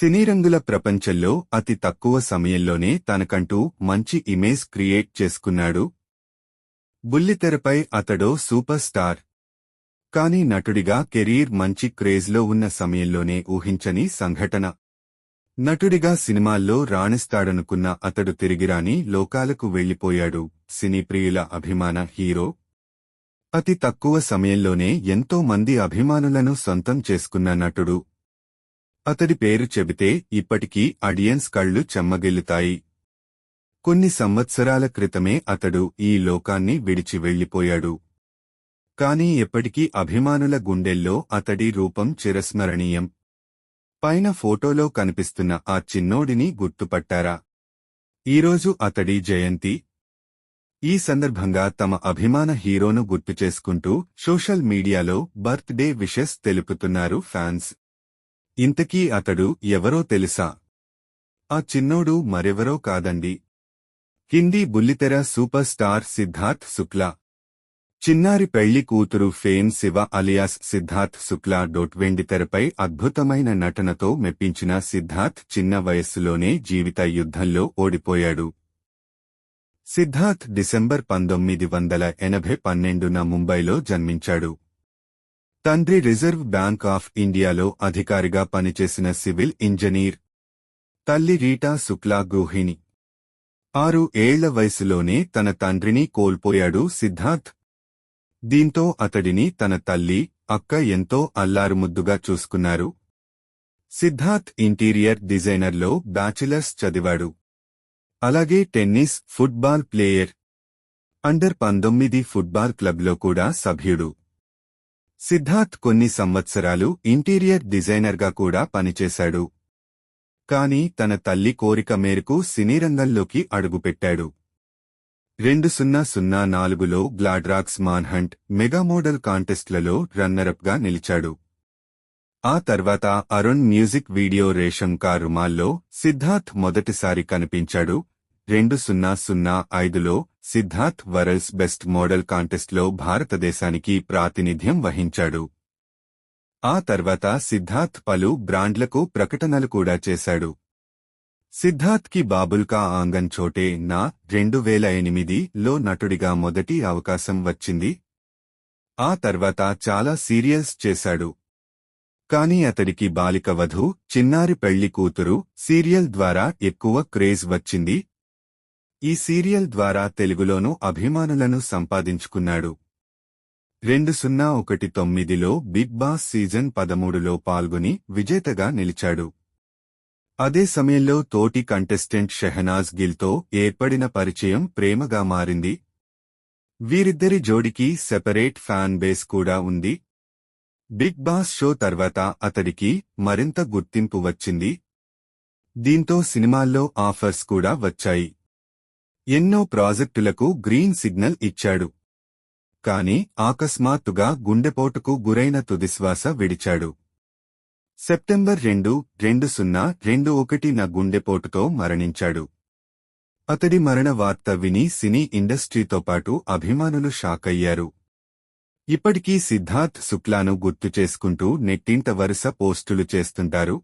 సినీరంగుల ప్రపంచంలో అతి తక్కువ సమయంలోనే తనకంటూ మంచి ఇమేజ్ క్రియేట్ చేసుకున్నాడు. బుల్లితెరపై అతడో సూపర్ స్టార్. కానీ నటుడిగా కెరీర్ మంచి క్రేజ్లో ఉన్న సమయంలోనే ఊహించని సంఘటన. నటుడిగా సినిమాల్లో రాణిస్తాడనుకున్న అతడు తిరిగిరాని లోకాలకు వెళ్ళిపోయాడు సినీ ప్రియుల అభిమాన హీరో. అతి తక్కువ సమయంలోనే ఎంతో మంది అభిమానులను సొంతం చేసుకున్న నటుడు. అతడి పేరు చెబితే ఇప్పటికీ అడియన్స్ కళ్ళు చెమ్మగిల్లుతాయి. కొన్ని సంవత్సరాల క్రితమే అతడు ఈ లోకాన్ని విడిచి వెళ్ళిపోయాడు కాని ఎప్పటికీ అభిమానుల గుండెల్లో అతడి రూపం చిరస్మరణీయం. పైన ఫోటోలో కనిపిస్తున్న ఆ చిన్నోడిని గుర్తుపట్టారా? ఈరోజు అతడి జయంతి. ఈ సందర్భంగా తమ అభిమాన హీరోను గుర్తు చేసుకుంటూ సోషల్ మీడియాలో బర్త్ డే విషెస్ తెలుపుతున్నారు ఫ్యాన్స్. ఇంతకీ అతడు ఎవరో తెలుసా? ఆ చిన్నోడు మరెవరో కాదండి. హిందీ బుల్లితెర super star Siddharth Shukla. Chinnari Pelli Kuthuru fame Shiva alias Siddharth Shukla డోట్ వెండితెరపై అద్భుతమైన నటనతో మెప్పించిన సిద్ధార్థ్ చిన్న వయస్సులోనే జీవిత యుద్ధంలో ఓడిపోయాడు. సిద్ధార్థ్ డిసెంబర్ పంతొమ్మిది వందల ఎనభై పన్నెండున ముంబైలో జన్మించాడు. తండ్రి రిజర్వ్ బ్యాంక్ ఆఫ్ ఇండియాలో అధికారిగా పనిచేసిన సివిల్ ఇంజనీర్ తల్లి రీటా శుక్లా గృహిణి. ఆరు ఏళ్ళ వయసులోనే తన తండ్రిని కోల్పోయాడు సిద్ధార్థ్. దీంతో అతడిని తన తల్లి అక్క ఎంతో అల్లారుముద్దుగా చూసుకున్నారు. సిద్ధార్థ్ ఇంటీరియర్ డిజైనర్లో బ్యాచిలర్స్ చదివాడు. అలాగే టెన్నిస్ ఫుట్బాల్ ప్లేయర్. అండర్ పంతొమ్మిది ఫుట్బాల్ క్లబ్లో కూడా సభ్యుడు. సిద్ధార్థ్ కొన్ని సంవత్సరాలు ఇంటీరియర్ డిజైనర్గా కూడా పనిచేశాడు. కాని తన తల్లి కోరిక మేరకు సినీరంగంలోకి అడుగుపెట్టాడు. రెండు సున్నా సున్నా నాలుగులో గ్లాడ్రాక్స్ మాన్హంట్ మెగా మోడల్ కాంటెస్ట్లలో రన్నరప్గా నిలిచాడు. ఆ తర్వాత అరుణ్ మ్యూజిక్ వీడియో రేషం కారుమాల్లో సిద్ధార్థ్ మొదటిసారి కనిపించాడు. రెండు సున్నా సున్నా ఐదులో సిద్ధార్థ్ వరల్స్ బెస్ట్ మోడల్ కాంటెస్ట్లో భారతదేశానికి ప్రాతినిధ్యం వహించాడు. ఆ తర్వాత సిద్ధార్థ్ పలు బ్రాండ్లకు ప్రకటనలు కూడా చేశాడు. సిద్ధార్థ్కి ఆంగన్ చోటే నా రెండు వేల ఎనిమిదిలో నటుడిగా మొదటి అవకాశం వచ్చింది. ఆ తర్వాత చాలా సీరియల్స్ చేశాడు. కాని అతడికి బాలిక వధు చిన్నారి పెళ్ళి కూతురు సీరియల్ ద్వారా ఎక్కువ క్రేజ్ వచ్చింది. ఈ సీరియల్ ద్వారా తెలుగులోనూ అభిమానులను సంపాదించుకున్నాడు. రెండు సున్నా ఒకటి తొమ్మిదిలో బిగ్ బాస్ సీజన్ పదమూడులో పాల్గొని విజేతగా నిలిచాడు. అదే సమయంలో తోటి కంటెస్టెంట్ షెహనాజ్ గిల్తో ఏర్పడిన పరిచయం ప్రేమగా మారింది. వీరిద్దరి జోడికి సెపరేట్ ఫ్యాన్ బేస్ కూడా ఉంది. బిగ్ బాస్ షో తర్వాత అతడికి మరింత గుర్తింపు వచ్చింది. దీంతో సినిమాల్లో ఆఫర్స్ కూడా వచ్చాయి. ఎన్నో ప్రాజెక్టులకు గ్రీన్ సిగ్నల్ ఇచ్చాడు. కాని ఆకస్మాత్తుగా గుండెపోటుకు గురైన తుదిశ్వాస విడిచాడు. సెప్టెంబర్ రెండు రెండు సున్నా రెండు ఒకటిన గుండెపోటుతో మరణించాడు. అతడి మరణ వార్త విని సినీ ఇండస్ట్రీతో పాటు అభిమానులు షాకయ్యారు. ఇప్పటికీ సిద్ధార్థ్ శుక్లాను గుర్తు చేసుకుంటూ నెట్టింట వరుస పోస్టులు చేస్తుంటారు.